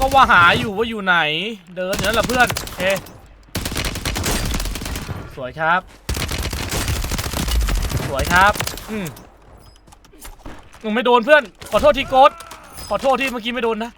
ก็ว่าหาอยู่ว่าอยู่ไหน เดินอยู่นั่นแหละเพื่อนโอเคสวยครับ สวยครับ อืมมึงไม่โดนเพื่อน ขอโทษทีโกดขอโทษที่เมื่อกี้ไม่โดนนะ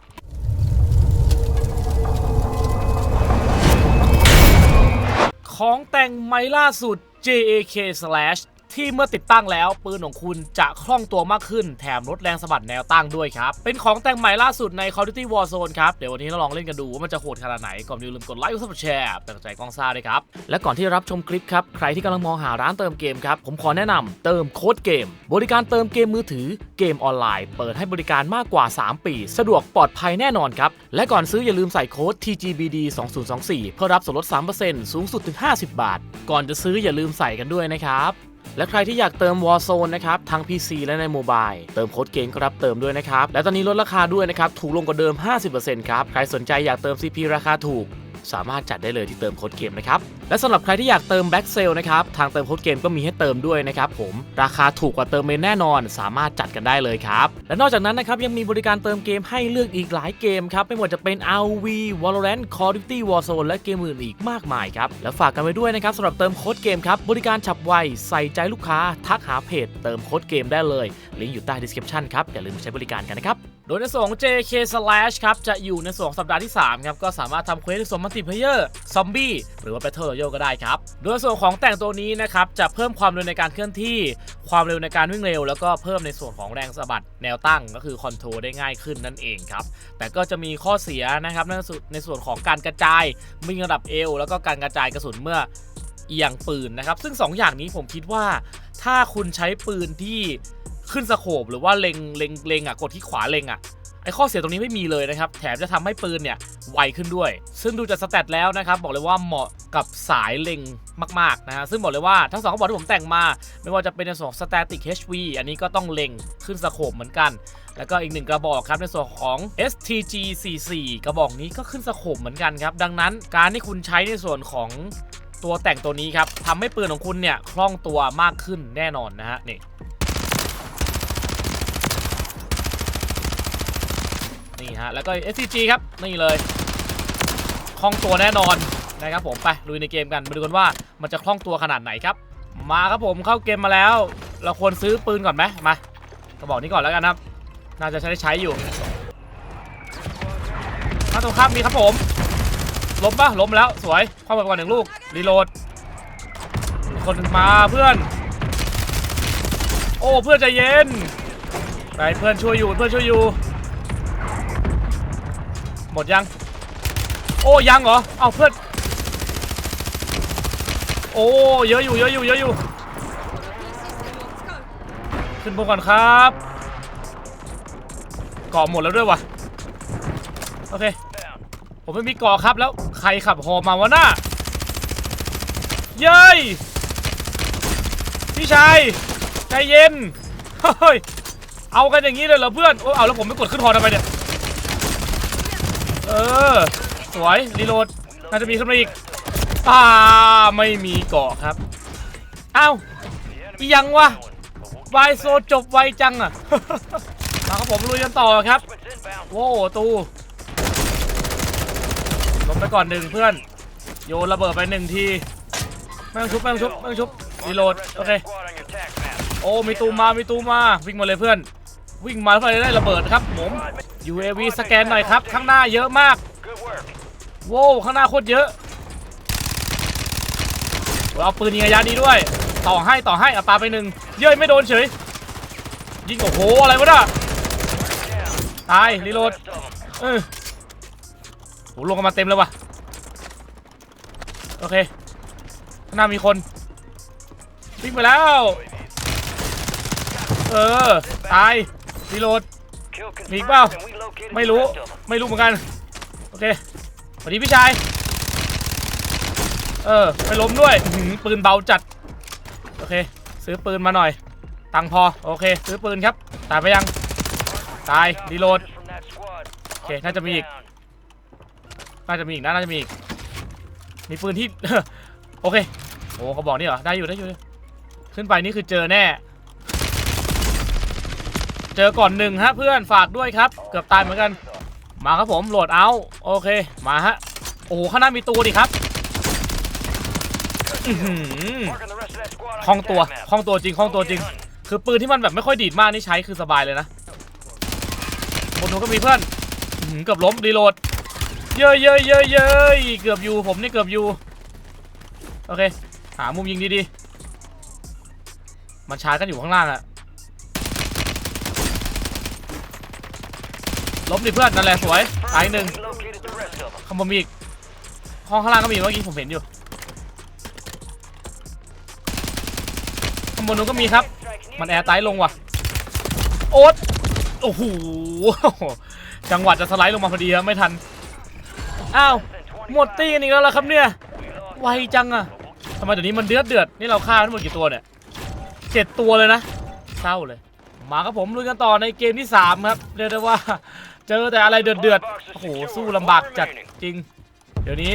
ของแต่งใหม่ล่าสุด JAK Slash ที่เมื่อติดตั้งแล้ว ปืนของคุณจะคล่องตัวมากขึ้น แถมลดแรงสะบัดแนวตั้งด้วยครับ เป็นของแต่งใหม่ล่าสุดใน Call of Duty Warzone ครับ เดี๋ยววันนี้เราลองเล่นกันดูว่ามันจะโหดขนาดไหน ก่อนอื่นลืมกดไลค์กดซับสไครต์เป็นกำลังใจกล้องซ่าด้วยครับ และก่อนที่รับชมคลิปครับ ใครที่กำลังมองหาร้านเติมเกมครับ ผมขอแนะนำเติมโค้ดเกม บริการเติมเกมมือถือ เกมออนไลน์ เปิดให้บริการมากกว่า 3 ปี สะดวกปลอดภัยแน่นอนครับ และก่อนซื้ออย่าลืมใส่โค้ด TGBD 2024เพื่อรับส่วนลด 3%สูงสุดถึง 50 บาท ก่อนจะซื้ออย่าลืมใส่กันด้วยนะครับ และใครที่อยากเติม Warzone นะครับ ทั้ง PC และในโมบายเติมโค้ดเกมก็รับเติมด้วยนะครับ และตอนนี้ลดราคาด้วยนะครับ ถูกลงกว่าเดิม 50%ครับ ใครสนใจอยากเติม CP ราคาถูก สามารถจัดได้เลยที่เติมโค้ดเกมนะครับ และสำหรับใครที่อยากเติมแบ็กเซลนะครับ ทางเติมโค้ดเกมก็มีให้เติมด้วยนะครับผม ราคาถูกกว่าเติมเมนแน่นอน สามารถจัดกันได้เลยครับ และนอกจากนั้นนะครับยังมีบริการเติมเกมให้เลือกอีกหลายเกมครับ ไม่ว่าจะเป็น RV Valorant Call of Duty Warzone และเกมอื่นอีกมากมายครับ และฝากกันไว้ด้วยนะครับสำหรับเติมโค้ดเกมครับ บริการฉับไว ใส่ใจลูกค้า ทักหาเพจ เติมโค้ดเกมได้เลย ลิงก์อยู่ใต้ description ครับ อย่าลืมใช้บริการกันนะครับโดยในส่วนของ JK Slash ครับ จะอยู่ในส่วนของสัปดาห์ที่ 3 ครับ ก็สามารถทำเควสในส่วนมัลติเพเยอร์ซอมบี้หรือว่า Battle Royale ก็ได้ครับ โดยในส่วนของแต่งตัวนี้นะครับ จะเพิ่มความเร็วในการเคลื่อนที่ ความเร็วในการวิ่งเร็ว แล้วก็เพิ่มในส่วนของแรงสะบัดแนวตั้งก็คือคอนโทรลได้ง่ายขึ้นนั่นเองครับ แต่ก็จะมีข้อเสียนะครับในส่วนในส่วนของการกระจายวิ่งระดับเอวแล้วก็การกระจายกระสุนเมื่อเอียงปืนนะครับซึ่ง 2 อย่างนี้ผมคิดว่า ถ้าคุณใช้ปืนที่ ขึ้นสโคปหรือว่าเล็งเล็งเล็งอะกดที่ขวาเล็งอะไอข้อเสียตรงนี้ไม่มีเลยนะครับ แถมจะทำให้ปืนเนี่ยไวขึ้นด้วย ซึ่งดูจากสแตทแล้วนะครับ บอกเลยว่าเหมาะกับสายเล็งมากๆนะฮะ ซึ่งบอกเลยว่าทั้งสองกระบอกที่ผมแต่งมา ไม่ว่าจะเป็นในส่วนของ Static HV อันนี้ก็ต้องเล็งขึ้นสโคปเหมือนกัน แล้วก็อีกหนึ่งกระบอกครับในส่วนของ STG 44กระบอกนี้ก็ขึ้นสโคปเหมือนกันครับ ดังนั้นการที่คุณใช้ในส่วนของตัวแต่งตัวนี้ครับทำให้ปืนของคุณเนี่ยคล่องตัวมากขึ้นแน่นอนนะฮะนี่ นี่ฮะ แล้วก็ SCG ครับ นี่เลยคล่องตัวแน่นอนนะครับผมไปลุยในเกมกันมาดูกันว่ามันจะคล่องตัวขนาดไหนครับ มาครับผมเข้าเกมมาแล้ว เราควรซื้อปืนก่อนไหมมากระบอกนี้ก่อนแล้วกันครับ น่าจะใช้ใช้อยู่มาตรงข้ามมีครับผมล้มปะล้มแล้วสวยเข้าไปก่อนหนึ่งลูกรีโหลดคนมาเพื่อน โอ้เพื่อนใจเย็นไปเพื่อนช่วยอยู่เพื่อนช่วยอยู่ หมดยัง โอ้ยังเหรอ เอาเพื่อน โอ้เยอะอยู่เยอะอยู่เยอะอยู่ ขึ้นบนก่อนครับเกาะหมดแล้วด้วยวะโอเค ผมไม่มีเกาะครับแล้วใครขับหอมาวะน่าเย้ยพี่ชายใจเย็นเฮ้ยเอากันอย่างนี้เลยเหรอเพื่อนโอ้เอาแล้วผมไม่กดขึ้นหอทำไมเนี่ย เออ สวยรีโหลดน่าจะมีขึ้นมาอีกอ่าไม่มีเกาะครับอ้าวอียังวะวายโซจบไวจังอะมาครับผมลุยกันต่อครับโว้ตูลงไปก่อนหนึ่งเพื่อน โยนระเบิดไปหนึ่งทีไม่ต้องชุบไม่ต้องชุบไม่ต้องชุบรีโหลดโอเคโอ้มีตูมมามีตูมมาวิ่งมาเลยเพื่อน วิ่งมาไปได้ระเบิดครับผม UAV สแกนหน่อยครับ ข้างหน้าเยอะมากโว้ข้างหน้าโคตรเยอะเอาปืนยิงระยะนี้ด้วย ต่อให้ต่อให้อาปาไปหนึ่งเย้ยไม่โดนเฉย ยิงโอ้โหอะไรวะน่ะตายรีโหลดเออโหลงกันมาเต็มเลยว่ะโอเคข้างหน้ามีคนวิ่งไปแล้ว เออ ตาย รีโหลด มีอีกเปล่า ไม่รู้ ไม่รู้เหมือนกัน โอเคสวัสดีพี่ชาย เออไม่ล้มด้วยอื้อหือปืนเบาจัด โอเค ซื้อปืนมาหน่อย ตังค์พอ โอเค ซื้อปืนครับ ตายไปยัง ตาย รีโหลด โอเคน่าจะมีอีก น่าจะมีอีกนะน่าจะมีอีก มีปืนที่ โอเค โอ้เขาบอกนี่เหรอ ได้อยู่ได้อยู่ ขึ้นไปนี่คือเจอแน่ เจอก่อนหนึ่งฮะเพื่อนฝากด้วยครับ เกือบตายเหมือนกัน มาครับผมโหลดเอาโอเคมาฮะโอ้โหข้างหน้ามีตัวดิครับอื้อหือคล่องตัวคล่องตัวจริงคล่องตัวจริง คือปืนที่มันแบบไม่ค่อยดีดมากนี่ใช้คือสบายเลยนะบนนู้นก็มีเพื่อนเกือบล้มรีโหลด เย้ยเย้ยเย้ยเย้ยเกือบอยู่ผมนี่เกือบอยู่โอเค หามุมยิงดีๆมันชาร์จกันอยู่ข้างล่างอะ ล้มดิเพื่อนนั่นแหละสวยตายหนึ่งข้างบนมีอีกห้องข้างล่างก็มีเมื่อกี้ผมเห็นอยู่ข้างบนนู้นก็มีครับ มันแอร์ไตลงว่ะ โอ๊ตโอ้โหจังหวะจะสไลด์ลงมาพอดีครับไม่ทัน อ้าวหมดตีกันอีกแล้วล่ะครับเนี่ยไวจังอะทำไมเดี๋ยวนี้มันเดือดเดือดนี่เราฆ่าทั้งหมดกี่ตัวเนี่ยเจ็ดตัวเลยนะเศร้าเลย มาครับผมลุยกันต่อในเกมที่ 3 ครับ เรียกได้ว่า เจอแต่อะไรเดือดเดือดๆโอ้โหสู้ลำบากจัดจริง เดี๋ยวนี้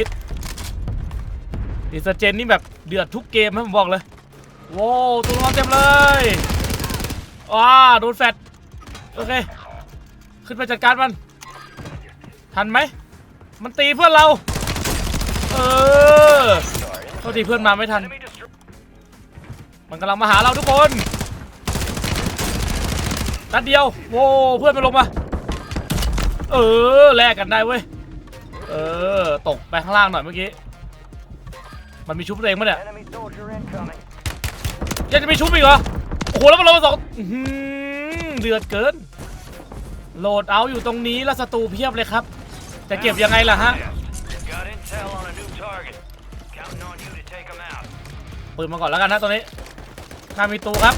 ดิสเจนนี่แบบเดือดทุกเกมนะผมบอกเลยโว้วตัวละครเต็มเลยว้าโดนแฟดโอเค ขึ้นไปจัดการมัน ทันไหม มันตีเพื่อนเรา เออโทษทีเพื่อนมาไม่ทัน มันกำลังมาหาเราทุกคนนัดเดียว โว้วเพื่อนไปลงมา เออแลกกันได้เว้ย เออ ตกไปข้างล่างหน่อยเมื่อกี้ มันมีชุบตัวเองมั้ยเนี่ยยังจะมีชุบอีกเหรอ โอ้โห แล้วมันลงมาสองอื้อหือเดือดเกิน โหลดเอาอยู่ตรงนี้แล้วศัตรูเพียบเลยครับ จะเก็บยังไงล่ะฮะ Got intel on a new target. Counting on you to take them out. ปืนมาก่อนแล้วกันนะตรงนี้ข้ามีตูครับ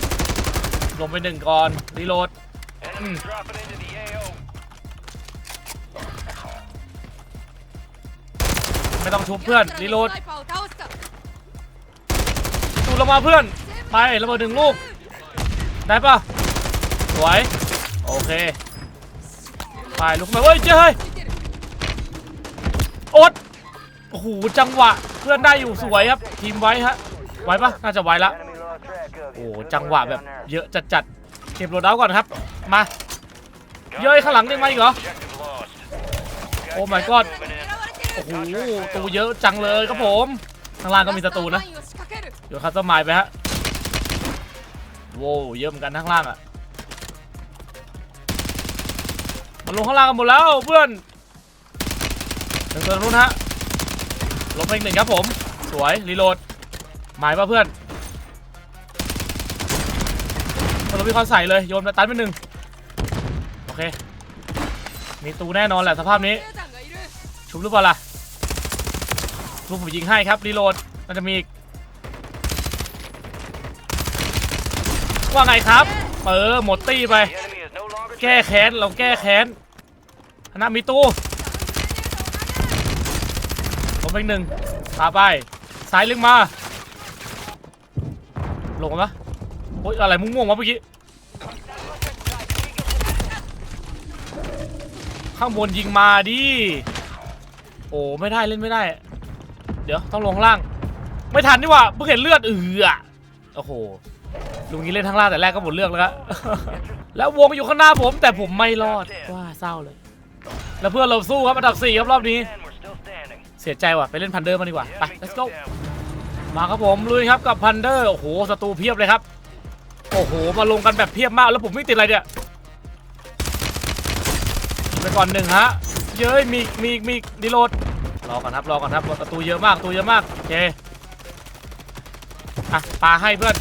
ลงไปหนึ่งก่อนรีโหลด ไม่ต้องชุบเพื่อนรีโหลดดูลงมาเพื่อนไประมาหนึ่งลูกได้ปะสวยโอเคไปลุกมาเว้ยเจ้เยอดโอ้โหจังหวะเพื่อนได้อยู่สวยครับทีมไว้ฮะไว้ปะน่าจะไว้ละโอ้จังหวะแบบเยอะจัดจัดเก็บโหลดเอาก่อนครับมาเย้ยข้างหลังได้ไหมเหรอโอ้ my god โอ้โหตูเยอะจังเลยครับผมข้างล่างก็มีศัตรูนะเดี๋ยวคัสตอมไมไปฮะโว้เยอะเหมือนกันข้างล่างอะมันลงข้างล่างกันหมดแล้วเพื่อนหนึ่งตัวนู้นฮะลบไปอีกหนึ่งครับผม สวยรีโหลดหมายป่ะเพื่อนเราพี่เขาใส่เลยโยนมาตันไปหนึ่งโอเคมีตูแน่นอนแหละสภาพนี้ ชุบหรือเปล่าล่ะชุบผมยิงให้ครับรีโหลดมันจะมีอีกว่าไงครับ เออหมดตี้ไป แก้แค้นเราแก้แค้นคณะมีตู้ผมเป็นหนึ่งตาไปซ้ายลึกมา ลงมาปะโอ๊ยอะไรม่วงๆวะเมื่อกี้ ข้างบนยิงมาดิ โอ้ไม่ได้เล่นไม่ได้ เดี๋ยวต้องลงข้างล่าง ไม่ทันนี่ว่าเพิ่งเห็นเลือดเอือโอ้โหลุงนี้เล่นทั้างล่างแต่แรกก็หมดเลือกแล้วแล้ววงอยู่ข้างหน้าผมแต่ผมไม่รอดว้าเศร้าเลย แล้วเพื่อนเราสู้ครับอันดับ4ครับรอบนี้ เสียใจว่ะไปเล่นพันเดอร์มาดีกว่าไป let's go มาครับผมลุยครับกับพันเดอร์โอ้โหศัตรูเพียบเลยครับโอ้โหมาลงกันแบบเพียบมากแล้วผมวิ่ติดอะไรเนี่ยไปก่อนหนึ่งฮะเย้ยมีมีมีดีโหลด รอก่อนครับรอก่อนครับศัตรูเยอะมากศัตรูเยอะมากโอเคอะปาให้เพื่อน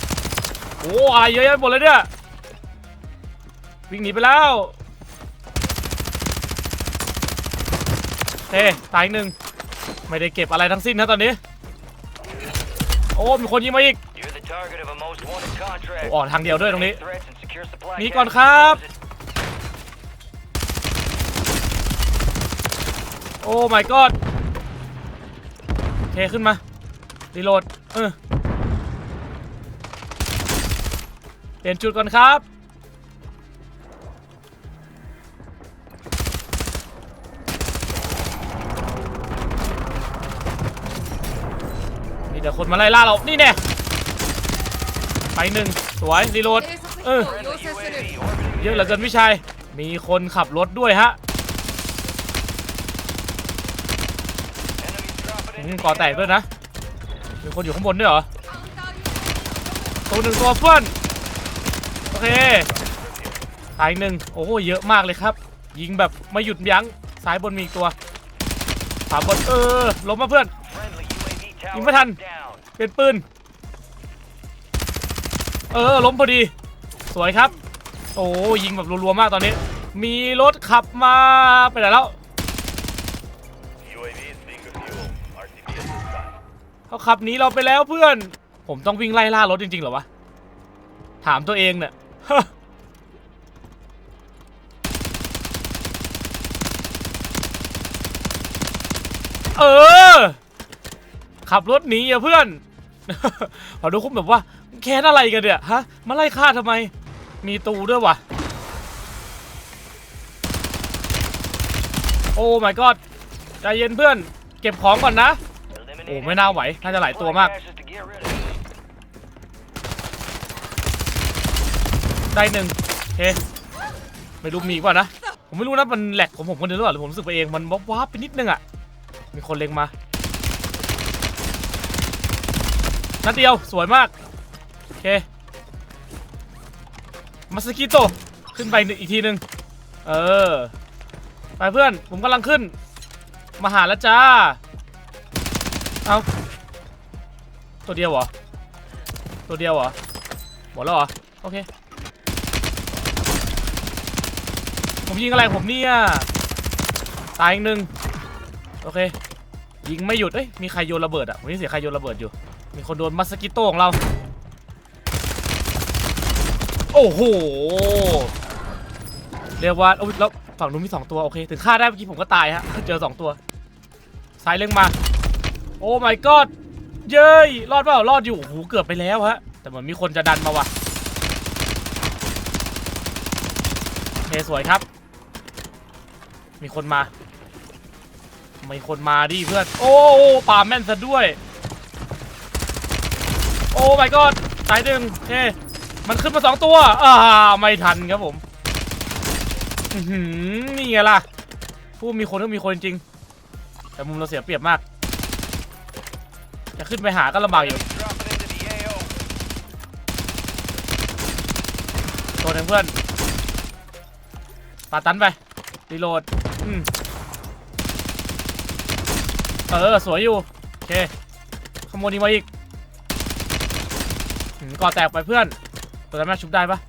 โอ้อะไรเยอะแยะไปหมดเลยเนี่ยวิ่งหนีไปแล้วเฮ้ตายอีกหนึ่งไม่ได้เก็บอะไรทั้งสิ้นนะตอนนี้ โอ้ มีคนยิงมาอีก You're the target of a most wanted contract. โอ้ออกทางเดียวด้วยตรงนี้ Threats and secure supply หนีก่อน caches. ครับ โอ้ my god โอ คขึ้นมารีโหลดเออเปลี่ยนจุดก่อนครับ นี่เดี๋ยวคนมาไล่ล่าเรา นี่แน่ไปหนึ่งสวยรีโหลด เออ เยอะเหลือเกินพี่ชาย มีคนขับรถด้วยฮะ มก่อแตกด้วยนะ มีคนอยู่ข้างบนด้วยเหรอ ตัวหนึ่งตัวเพื่อน โอเคตายหนึ่งโอ้โหเยอะมากเลยครับ ยิงแบบไม่หยุดยั้งซ้ายบนมีอีกตัวขวาบนเออล้มมาเพื่อน Friendly UAV tower Yung matan. down. เป็นปืน เออล้มพอดี สวยครับ โอ้ยิงแบบรัวๆมากตอนนี้ มีรถขับมาไปไหนแล้ว เขาขับหนีเราไปแล้วเพื่อน ผมต้องวิ่งไล่ล่ารถจริงๆเหรอวะ ถามตัวเองเนี่ยเออ ขับรถหนีอะเพื่อนขอดูคุ้มแบบว่า แค้นอะไรกันเนี่ยฮะ มาไล่ฆ่าทำไม มีตูด้วยวะโอ้ my god ใจเย็นเพื่อน เก็บของก่อนนะ อ้ไม่น่าไหว น่าจะหลายตัวมาก ได้หนึ่งโอเคไม่รู้มีอีกเปล่านะ ผมไม่รู้นะ มันแหลกของผมคนเดียวหรือเปล่าหรือผมรู้สึกไปเอง มันวับวับไปนิดนึงอะ มีคนเล็งมา นัดเดียว สวยมากโอเคมาสกิโต ขึ้นไปอีกทีหนึ่งเออ ไปเพื่อน ผมกำลังขึ้น มาหาแล้วจ้า เอาตัวเดียวเหรอ ตัวเดียวเหรอ หมดแล้วเหรอ โอเค ผมยิงอะไรผมเนี่ย ตายอีกหนึ่งโอเค ยิงไม่หยุด เอ้ย มีใครโยนระเบิดอะผมนี่เสียงใครโยนระเบิดอยู่ มีคนโดนมัสกิโต้ของเรา โอ้โห เรียกว่าโอ้ยแล้วฝั่งนู้นมีสองตัว โอเค ถึงฆ่าได้เมื่อกี้ผมก็ตายฮะ เจอสองตัว ซ้ายเล็งมา โอ้ my god เย้ยรอดเปล่ารอดอยู่โอ้โหเกือบไปแล้วฮะ แต่เหมือนมีคนจะดันมาว่ะโอเคสวยครับ มีคนมา มีคนมาดิเพื่อน โอ้ป่าแม่นซะด้วย โอ้ my god ตายหนึ่งโอเค มันขึ้นมาสองตัว อ่า ไม่ทันครับผมหือนี่ไงล่ะ ผู้มีคนก็มีคนจริง แต่มุมเราเสียเปรียบมาก จะขึ้นไปหาก็ลำบากอยู่ Drop it into the AO. ตัวหนึ่งเพื่อนปาตันไปรีโหลดอืมเออ สวยอยู่ โอเค ขโมยนี้มาอีกหืมก่อแตกไปเพื่อน ตัวนั้นแม่ชุบได้ปะ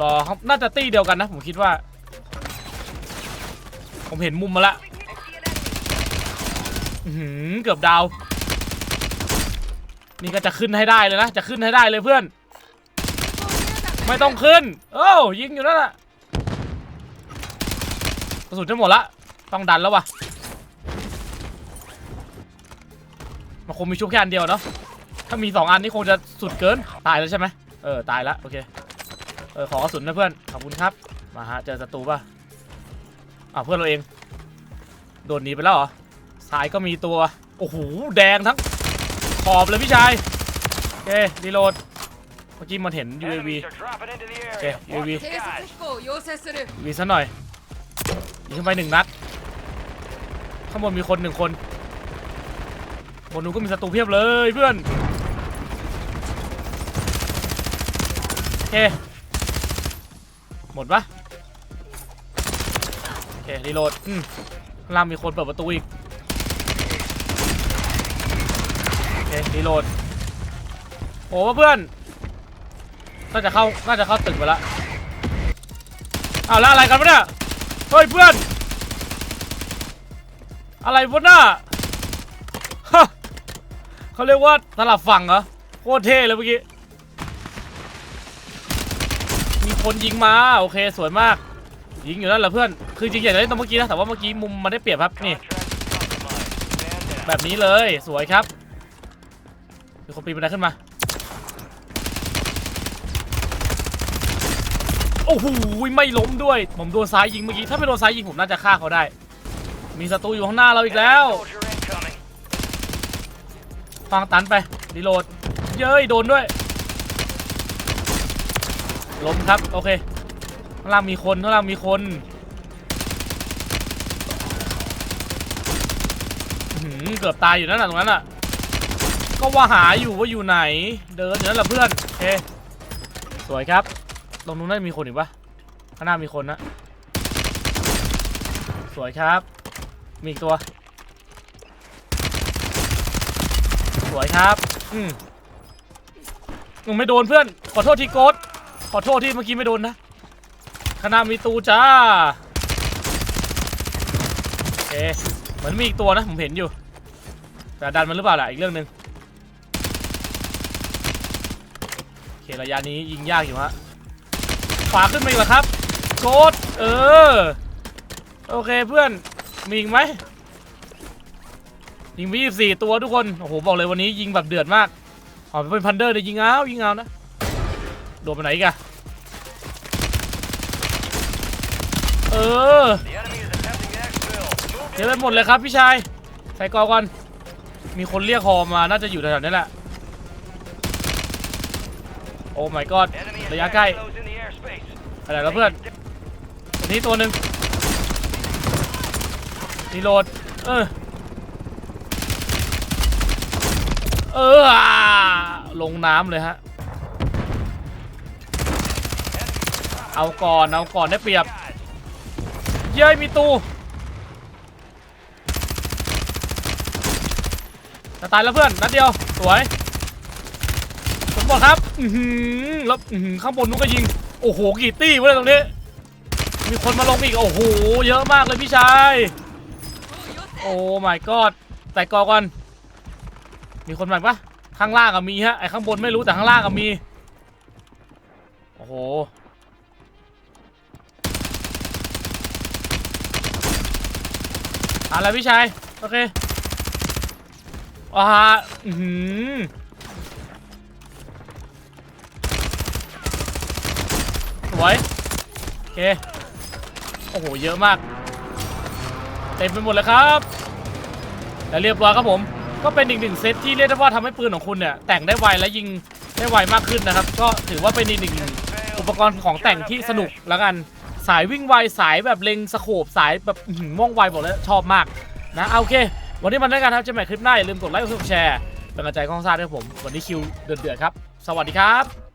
รอน่าจะตี้เดียวกันนะ ผมคิดว่า ผมเห็นมุมมาละ หือเกือบดาว นี่ก็จะขึ้นให้ได้เลยนะ จะขึ้นให้ได้เลยเพื่อน ไม่ต้องขึ้น โอ้ยิงอยู่นั่นแหละกระสุนจะหมดละ ต้องดันแล้ววะมันคงมีชุบแค่อันเดียวเนาะ ถ้ามีสองอันนี่คงจะสุดเกิน ตายแล้วใช่ไหมเออ ตายแล้วโอเค เออ ขอกระสุนนะเพื่อน ขอบคุณครับ มาฮะ เจอศัตรูป่ะอ้าวเพื่อนเราเอง โดนหนีไปแล้วเหรอ ซ้ายก็มีตัว โอ้โห แดงทั้ง ขอบเลยพี่ชาย โอเค รีโหลด เมื่อกี้มันเห็น UAV Enemies are dropping into the Okay, area. UAV. Watch the 偵察 skies. 飛行を要請する วีซะหน่อย ยิงขึ้นไปหนึ่งนัด ข้างบนมีคนหนึ่งคน บนนู้นก็มีศัตรูเพียบเลยเพื่อน โอเค หมดปะโอเค รีโหลด อืมข้างล่างมีคนเปิดประตูอีก โอเครีโหลดโอ้เพื่อนน่าจะเข้าน่าจะเข้าตึกไปแล้วอ้าวแล้วอะไรกันวะเนี่ยเฮ้ยเพื่อน อะไรวะน่ะฮะเขาเรียกว่าสลับฝั่งเหรอโคตรเท่เลยเมื่อกี้มีคนยิงมาโอเคสวยมาก ยิงอยู่นั่นแหละเพื่อนคือจริงอยากจะเล่นตรงเมื่อกี้นะแต่ว่าเมื่อกี้มุมมันได้เปรียบครับนี่ แบบนี้เลยสวยครับ มีคนปีนบันไดขึ้นมา โอ้โหไม่ล้มด้วย ผมโดนซ้ายยิงเมื่อกี้ ถ้าไม่โดนซ้ายยิงผมน่าจะฆ่าเขาได้ มีศัตรูอยู่ข้างหน้าเราอีกแล้ว ฟังตันไปรีโหลด เย้ยโดนด้วย ล้มครับ โอเค ข้างล่างมีคนข้างล่างมีคนเกือบตายอยู่นั่นน่ะตรงนั้นน่ะ ก็ว่าหาอยู่ว่าอยู่ไหน เดินอยู่นั่นแหละเพื่อนโอเคสวยครับ ตรงนู้นน่าจะมีคนอีกปะข้างหน้ามีคนนะ สวยครับ มีอีกตัว สวยครับ อืมมึงไม่โดนเพื่อน ขอโทษทีโกดขอโทษที่เมื่อกี้ไม่โดนนะข้างหน้ามีตูจ้า โอเค เหมือนมีอีกตัวนะ ผมเห็นอยู่ แต่ดันมันหรือเปล่าล่ะอีกเรื่องหนึ่งโอเค ระยะนี้ยิงยากอยู่ฮะขวาขึ้นมาอีกแล้วครับโกดเออ โอเคเพื่อน มีอีกไหมยิงไปยี่สี่ตัวทุกคน โอ้โห บอกเลยวันนี้ยิงแบบเดือดมากอ๋อเป็นพันเดอร์เลยยิงเอายิงเอานะ โดดไปไหนกอะเออเดี๋ยวไปหมดเลยครับพี่ชาย ใส่กอก่อน มีคนเรียกฮอมา น่าจะอยู่แถวๆนี้แหละ อ้ my god Enemy ระยะ attack ใกล้ those in the airspace. อะไรแล้วเพื่อนตัวนี้ตัวหนึ่งรีโหลดเออเอออ่าลงน้ำเลยฮะ เอาก่อน เอาก่อนได้เปรียบ เย้ยมีตูจะตายแล้วเพื่อน นัดเดียว สวยสม บูรณ์ครับอือหือแล้วอื้อหือข้างบนนู้นก็ยิง โอ้โหกี่ตี้วะเนี่ยตรงนี้ มีคนมาลงอีก โอ้โห เยอะมากเลยพี่ชาย โอ้ my god ใส่กอก่อน มีคนมาอีกปะข้างล่างก็มีฮะ ไอข้างบนไม่รู้แต่ข้างล่างก็มี โอ้โห อะไรพี่ชาย โอเคอ่าอือหือ สวยโอเค โอ้โห เยอะมาก เต็มไปหมดเลยครับและเรียบร้อยครับผม ก็เป็นอีกหนึ่งเซตที่เรียกได้ว่าทำให้ปืนของคุณเนี่ย แต่งได้ไวและยิงได้ไวมากขึ้นนะครับ ก็ถือว่าเป็นอีกหนึ่งอุปกรณ์ของแต่งที่สนุกแล้วกัน สายวิ่งไวสายแบบเล็งสโคบสายแบบม่องไวบอกเลยชอบมากนะเอาโอเค วันนี้มันได้กันครับเจะใหม่คลิปหน้าอย่าลืมกดไลค์กดแชร์เป็นกำลังใจของซ่าด้วยผม วันนี้คิวเดือดๆครับ สวัสดีครับ